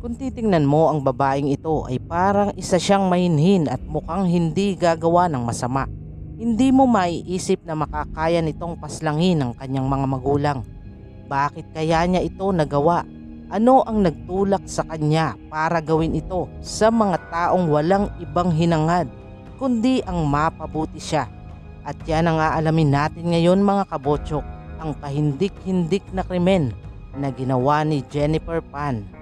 Kung titingnan mo ang babaeng ito ay parang isa siyang mahinhin at mukhang hindi gagawa ng masama. Hindi mo maiisip na makakaya nitong paslangin ang kanyang mga magulang. Bakit kaya niya ito nagawa? Ano ang nagtulak sa kanya para gawin ito sa mga taong walang ibang hinangad kundi ang mapabuti siya? At yan ang aalamin natin ngayon mga kabotsok, ang kahindik-hindik na krimen na ginawa ni Jennifer Pan.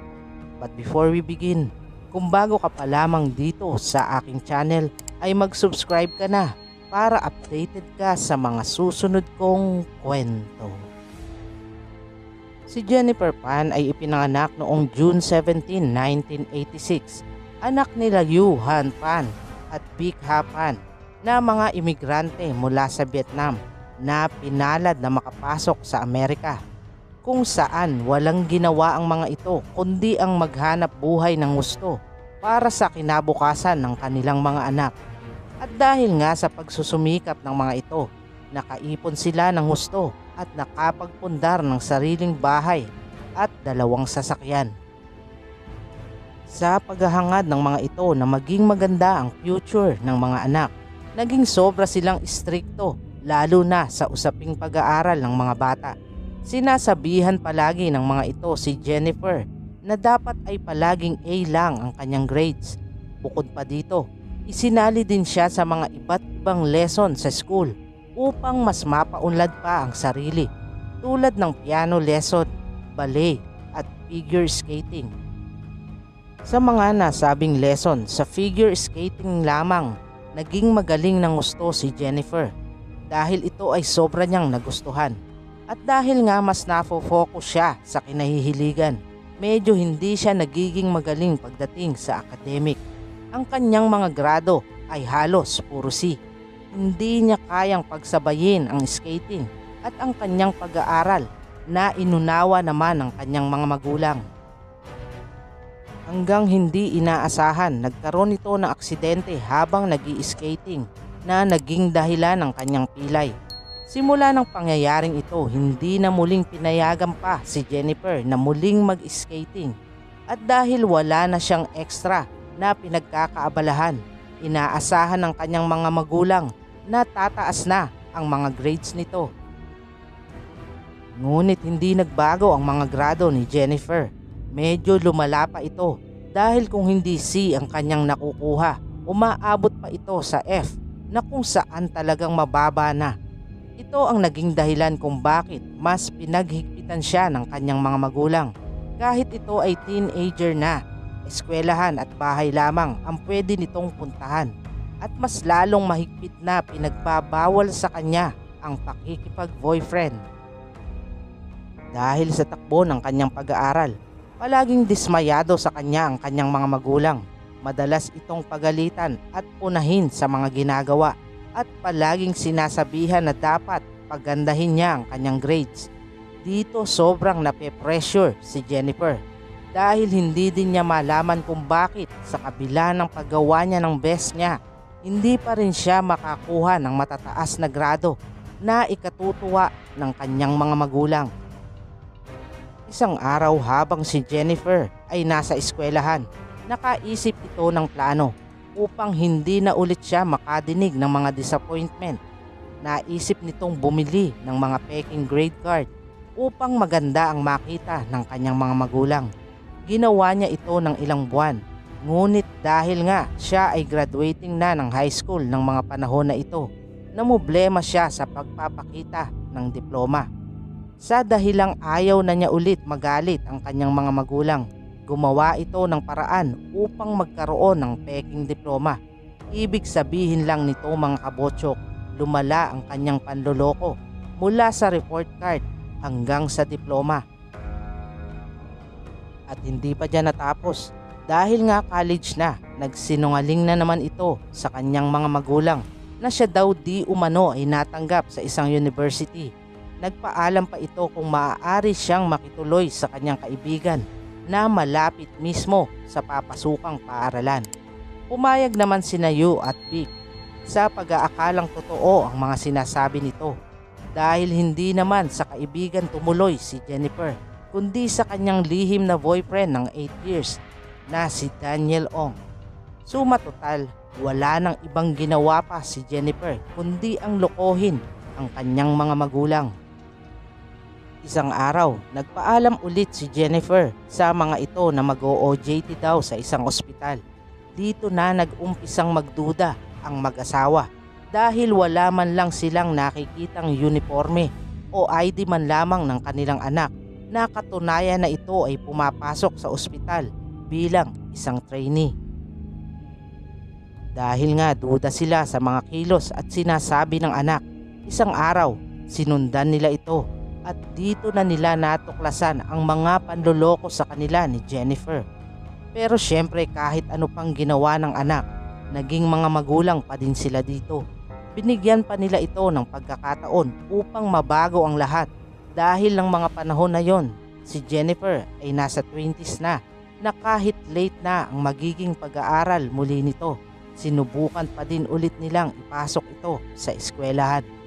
But before we begin, kung bago ka pa lamang dito sa aking channel ay mag-subscribe ka na para updated ka sa mga susunod kong kwento. Si Jennifer Pan ay ipinanganak noong June 17, 1986. Anak nila Yu Han Pan at Vic Ha Pan na mga imigrante mula sa Vietnam na pinalad na makapasok sa Amerika kung saan walang ginawa ang mga ito kundi ang maghanap buhay ng gusto para sa kinabukasan ng kanilang mga anak. At dahil nga sa pagsusumikap ng mga ito, nakaipon sila ng gusto at nakapagpundar ng sariling bahay at dalawang sasakyan. Sa paghahangad ng mga ito na maging maganda ang future ng mga anak, naging sobra silang istrikto lalo na sa usaping pag-aaral ng mga bata. Sinasabihan palagi ng mga ito si Jennifer na dapat ay palaging A lang ang kanyang grades. Bukod pa dito, isinali din siya sa mga iba't ibang lesson sa school upang mas mapaunlad pa ang sarili tulad ng piano lesson, ballet at figure skating. Sa mga nasabing lesson sa figure skating lamang, naging magaling ng gusto si Jennifer dahil ito ay sobra niyang nagustuhan. At dahil nga mas nafo-focus siya sa kinahihiligan, medyo hindi siya nagiging magaling pagdating sa academic. Ang kanyang mga grado ay halos puro C. Hindi niya kayang pagsabayin ang skating at ang kanyang pag-aaral na inunawa naman ng kanyang mga magulang. Hanggang hindi inaasahan, nagkaroon ito ng aksidente habang nag skating na naging dahilan ng kanyang pilay. Simula ng pangyayaring ito, hindi na muling pinayagan pa si Jennifer na muling mag-skating. At dahil wala na siyang extra na pinagkakaabalahan, inaasahan ng kanyang mga magulang na tataas na ang mga grades nito. Ngunit hindi nagbago ang mga grado ni Jennifer. Medyo lumala pa ito dahil kung hindi C ang kanyang nakukuha, umaabot pa ito sa F na kung saan talagang mababa na. Ito ang naging dahilan kung bakit mas pinaghigpitan siya ng kanyang mga magulang. Kahit ito ay teenager na, eskwelahan at bahay lamang ang pwede nitong puntahan. At mas lalong mahigpit na pinagbabawal sa kanya ang pakikipag-boyfriend. Dahil sa takbo ng kanyang pag-aaral, palaging dismayado sa kanya ang kanyang mga magulang Madalas itong pagalitan at unahin sa mga ginagawa at palaging sinasabihan na dapat pagandahin niya ang kanyang grades. Dito sobrang nape-pressure si Jennifer dahil hindi din niya malaman kung bakit sa kabila ng paggawa niya ng best niya, hindi pa rin siya makakuha ng matataas na grado na ikatutuwa ng kanyang mga magulang. Isang araw habang si Jennifer ay nasa eskwelahan nakaisip ito ng plano upang hindi na ulit siya makadinig ng mga disappointment. Naisip nitong bumili ng mga peking grade card upang maganda ang makita ng kanyang mga magulang. Ginawa niya ito ng ilang buwan. Ngunit dahil nga siya ay graduating na ng high school ng mga panahon na ito, namoblema siya sa pagpapakita ng diploma. Sa dahilang ayaw na niya ulit magalit ang kanyang mga magulang, Gumawa ito ng paraan upang magkaroon ng peking diploma. Ibig sabihin lang nito mga kabotsok, lumala ang kanyang panloloko mula sa report card hanggang sa diploma. At hindi pa dyan natapos dahil nga college na, nagsinungaling na naman ito sa kanyang mga magulang na siya daw di umano ay natanggap sa isang university. Nagpaalam pa ito kung maaari siyang makituloy sa kanyang kaibigan na malapit mismo sa papasukang paaralan. Pumayag naman si Yu at Vic sa pag-aakalang totoo ang mga sinasabi nito dahil hindi naman sa kaibigan tumuloy si Jennifer kundi sa kanyang lihim na boyfriend ng 8 years na si Daniel Ong. Suma total, wala nang ibang ginawa pa si Jennifer kundi ang lokohin ang kanyang mga magulang. Isang araw, nagpaalam ulit si Jennifer sa mga ito na mag-OJT daw sa isang ospital. Dito na nag-umpisang magduda ang mag-asawa dahil wala man lang silang nakikitang uniforme o ID man lamang ng kanilang anak na katunayan na ito ay pumapasok sa ospital bilang isang trainee. Dahil nga duda sila sa mga kilos at sinasabi ng anak, isang araw sinundan nila ito at dito na nila natuklasan ang mga panloloko sa kanila ni Jennifer. Pero syempre kahit ano pang ginawa ng anak, naging mga magulang pa din sila dito. Binigyan pa nila ito ng pagkakataon upang mabago ang lahat dahil ng mga panahon na yon, si Jennifer ay nasa 20s na na kahit late na ang magiging pag-aaral muli nito, sinubukan pa din ulit nilang ipasok ito sa eskwelahan.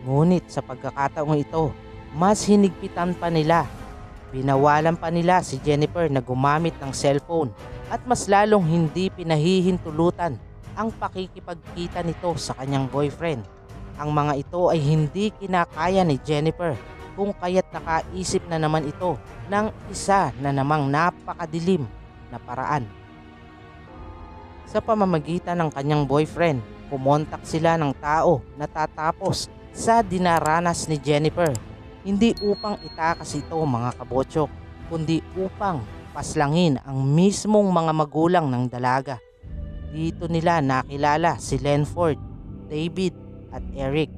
Ngunit sa pagkakataong ito, mas hinigpitan pa nila. Binawalan pa nila si Jennifer na gumamit ng cellphone at mas lalong hindi pinahihintulutan ang pakikipagkita nito sa kanyang boyfriend. Ang mga ito ay hindi kinakaya ni Jennifer kung kaya't nakaisip na naman ito ng isa na namang napakadilim na paraan. Sa pamamagitan ng kanyang boyfriend, kumontak sila ng tao na tatapos sa dinaranas ni Jennifer. Hindi upang itakas ito mga kabotsok, kundi upang paslangin ang mismong mga magulang ng dalaga. Dito nila nakilala si Lenford, David at Eric.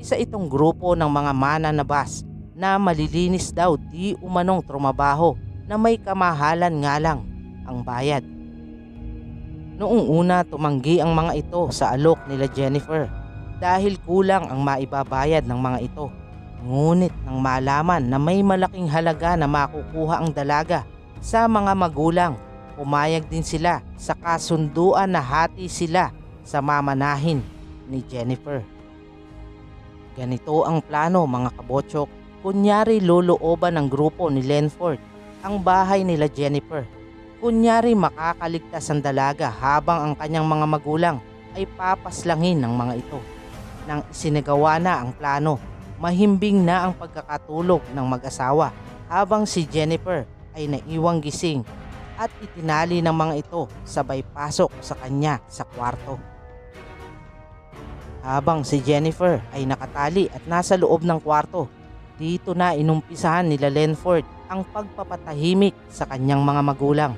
Isa itong grupo ng mga mananabas na malilinis daw di umanong trumabaho na may kamahalan nga lang ang bayad. Noong una tumanggi ang mga ito sa alok nila Jennifer dahil kulang ang maibabayad ng mga ito. Ngunit nang malaman na may malaking halaga na makukuha ang dalaga sa mga magulang, pumayag din sila sa kasunduan na hati sila sa mamanahin ni Jennifer. Ganito ang plano mga kabotsok. Kunyari lulooban ng grupo ni Lenford ang bahay nila Jennifer. Kunyari makakaligtas ang dalaga habang ang kanyang mga magulang ay papaslangin ng mga ito. Nang isinagawa na ang plano, mahimbing na ang pagkakatulog ng mag-asawa habang si Jennifer ay naiwang gising at itinali ng mga ito sabay pasok sa kanya sa kwarto. Habang si Jennifer ay nakatali at nasa loob ng kwarto, dito na inumpisahan nila Lenford ang pagpapatahimik sa kanyang mga magulang.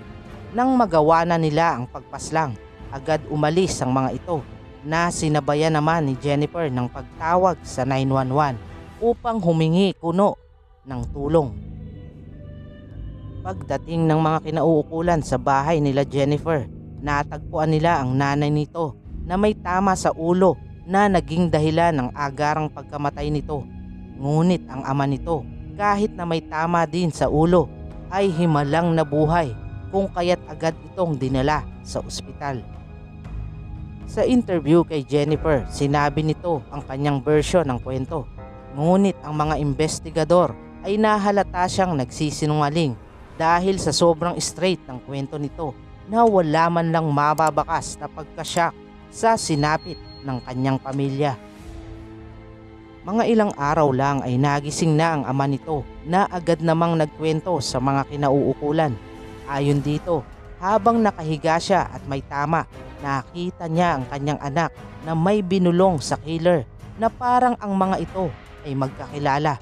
Nang magawa na nila ang pagpaslang, agad umalis ang mga ito na sinabayan naman ni Jennifer ng pagtawag sa 911 upang humingi kuno ng tulong. Pagdating ng mga kinauukulan sa bahay nila Jennifer, natagpuan nila ang nanay nito na may tama sa ulo na naging dahilan ng agarang pagkamatay nito. Ngunit ang ama nito, kahit na may tama din sa ulo, ay himalang nabuhay kung kaya't agad itong dinala sa ospital. Sa interview kay Jennifer, sinabi nito ang kanyang version ng kwento. Ngunit ang mga investigador ay nahalata siyang nagsisinungaling dahil sa sobrang straight ng kwento nito na wala man lang mababakas na pagkasyak sa sinapit ng kanyang pamilya. Mga ilang araw lang ay nagising na ang ama nito na agad namang nagkwento sa mga kinauukulan. Ayon dito, habang nakahiga siya at may tama, nakita niya ang kanyang anak na may binulong sa killer na parang ang mga ito ay magkakilala.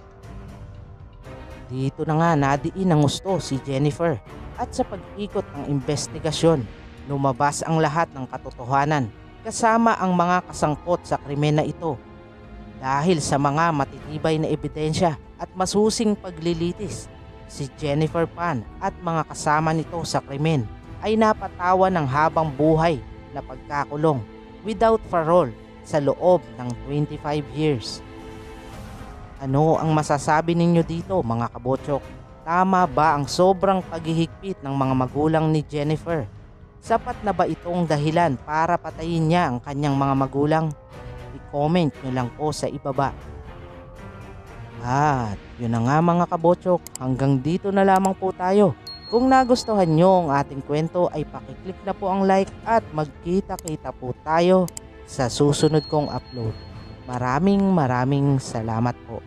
Dito na nga nadiin ang gusto si Jennifer at sa pag-ikot ng investigasyon, lumabas ang lahat ng katotohanan kasama ang mga kasangkot sa krimen na ito. Dahil sa mga matitibay na ebidensya at masusing paglilitis, si Jennifer Pan at mga kasama nito sa krimen ay napatawan ng habang buhay na pagkakulong without parole sa loob ng 25 years. Ano ang masasabi ninyo dito mga kabotsok? Tama ba ang sobrang paghihigpit ng mga magulang ni Jennifer? Sapat na ba itong dahilan para patayin niya ang kanyang mga magulang? I-comment nyo lang po sa ibaba. At yun na nga mga kabotsok, hanggang dito na lamang po tayo. Kung nagustuhan nyo ang ating kwento ay pakiclick na po ang like at magkita-kita po tayo sa susunod kong upload. Maraming maraming salamat po.